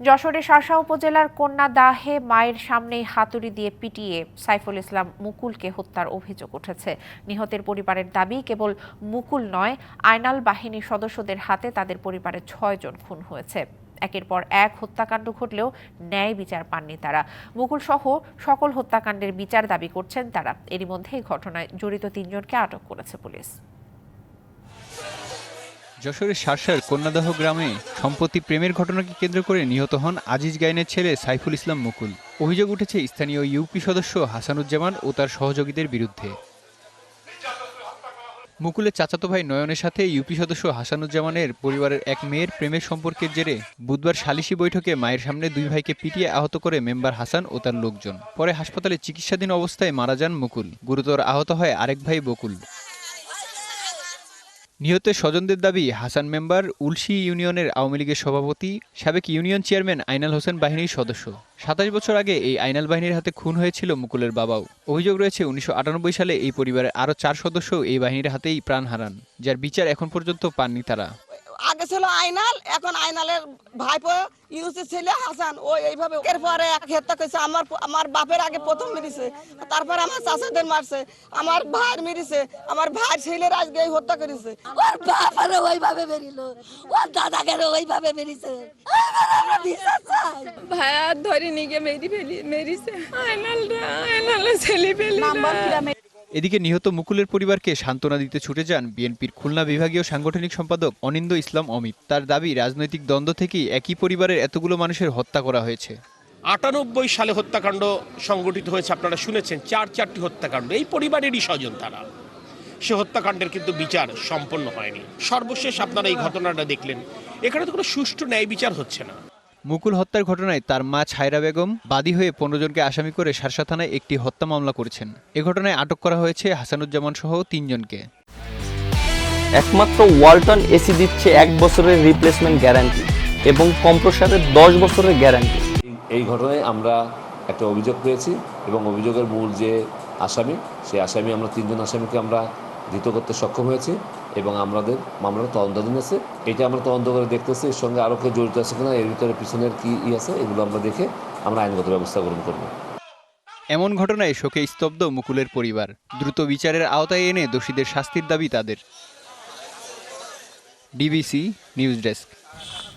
যশোরের শার্শা উপজেলার কন্যা দাহে মায়ের সামনেই হাতুড়ি দিয়ে পিটিয়ে সাইফুল ইসলাম মুকুলকে হত্যার অভিযোগ উঠেছে। নিহতের পরিবারের দাবি, কেবল মুকুল নয় আয়নাল বাহিনীর সদস্যদের হাতে তাদের পরিবারের ছয়জন খুন হয়েছে। একের পর এক হত্যাকাণ্ড ঘটলেও ন্যায় বিচার পাননি তারা। মুকুল সহ সকল হত্যাকাণ্ডের বিচার দাবি করছেন তারা। এরই মধ্যে ঘটনায় জড়িত তিনজনকে আটক করেছে পুলিশ। যশোরের শার্শার কন্যাদাহ গ্রামে সম্প্রতি প্রেমের ঘটনাকে কেন্দ্র করে নিহত হন আজিজ গাইনের ছেলে সাইফুল ইসলাম মুকুল। অভিযোগ উঠেছে স্থানীয় ইউপি সদস্য হাসানুজ্জামান ও তার সহযোগীদের বিরুদ্ধে। মুকুলের চাচাতো ভাই নয়নের সাথে ইউপি সদস্য হাসানুজ্জামানের পরিবারের এক মেয়ের প্রেমের সম্পর্কের জেরে বুধবার সালিশি বৈঠকে মায়ের সামনে দুই ভাইকে পিটিয়ে আহত করে মেম্বার হাসান ও তার লোকজন। পরে হাসপাতালে চিকিৎসাধীন অবস্থায় মারা যান মুকুল। গুরুতর আহত হয় আরেক ভাই বকুল। নিহতের স্বজনদের দাবি, হাসান মেম্বার উলসি ইউনিয়নের আওয়ামী লীগের সভাপতি, সাবেক ইউনিয়ন চেয়ারম্যান আইনাল হোসেন বাহিনীর সদস্য। সাতাশ বছর আগে এই আইনাল বাহিনীর হাতে খুন হয়েছিল মুকুলের বাবাও। অভিযোগ রয়েছে, উনিশশো আটানব্বই সালে এই পরিবারের আরও চার সদস্য এই বাহিনীর হাতেই প্রাণ হারান, যার বিচার এখন পর্যন্ত পাননি তারা। আগে ছিল আইনাল এখন আইনালের ভাইপো ইউসি ছেলে হাসান ও এইভাবে এরপরে হত্যা করেছে। আমার আমার বাপের আগে প্রথম মেরেছে তারপর আমার চাচাদের মারছে আমার ভাইয়ের মেরেছে আমার ভাইয়ের ছেলের আজকে এই হত্যা করেছে। ওর বাবারও ওইভাবে বেরিল ওর দাদাকেও ওইভাবে বেরিয়েছে ভাইয়া ধরে নিয়ে মেরি ফেলি মেরিছে। আয়নালটা আয়নালে ছেলে ফেলি এদিকে নিহত মুকুলের পরিবারকে সান্ত্বনা দিতে ছুটে যান বিএনপির খুলনা বিভাগীয় সাংগঠনিক সম্পাদক অনিন্দ ইসলাম অমিত। তার দাবি, রাজনৈতিক দ্বন্দ্ব থেকেই একই পরিবারের এতগুলো মানুষের হত্যা করা হয়েছে। আটানব্বই সালে হত্যাকাণ্ড সংগঠিত হয়েছে, আপনারা শুনেছেন, চার চারটি হত্যাকাণ্ড। এই পরিবারেরই স্বজন তারা। সে হত্যাকাণ্ডের কিন্তু বিচার সম্পন্ন হয়নি। সর্বশেষ আপনারা এই ঘটনাটা দেখলেন। এখানে তো কোনো সুষ্ঠু ন্যায় বিচার হচ্ছে না। মুকুল হত্যার ঘটনায় তার মা ছায়রা বেগম বাদী হয়ে পনেরো জনকে আসামি করে সারসা থানায় একটি হত্যা মামলা করেছেন। এ ঘটনায় আটক করা হয়েছে হাসানুজ্জামান সহ তিনজনকে একমাত্র ওয়ালটন এসি দিচ্ছে এক বছরের রিপ্লেসমেন্ট গ্যারান্টি এবং কম্প্রসারের দশ বছরের গ্যারান্টি এই ঘটনায় আমরা একটা অভিযোগ পেয়েছি এবং অভিযোগের মূল যে আসামি সেই আসামি আমরা তিনজন আসামিকে আমরা ধৃত করতে সক্ষম হয়েছে এবং আমাদের মামলাটা তদন্তাধীন আছে। এটা আমরা তদন্ত করে দেখতেছি, এর সঙ্গে আরও কেউ জড়িত আছে কিনা, এর ভিতরে পিছনের কী ই আছে, এগুলো আমরা দেখে আমরা আইনগত ব্যবস্থা গ্রহণ করব। এমন ঘটনায় শোকে স্তব্ধ মুকুলের পরিবার। দ্রুত বিচারের আওতায় এনে দোষীদের শাস্তির দাবি তাদের। DBC news desk.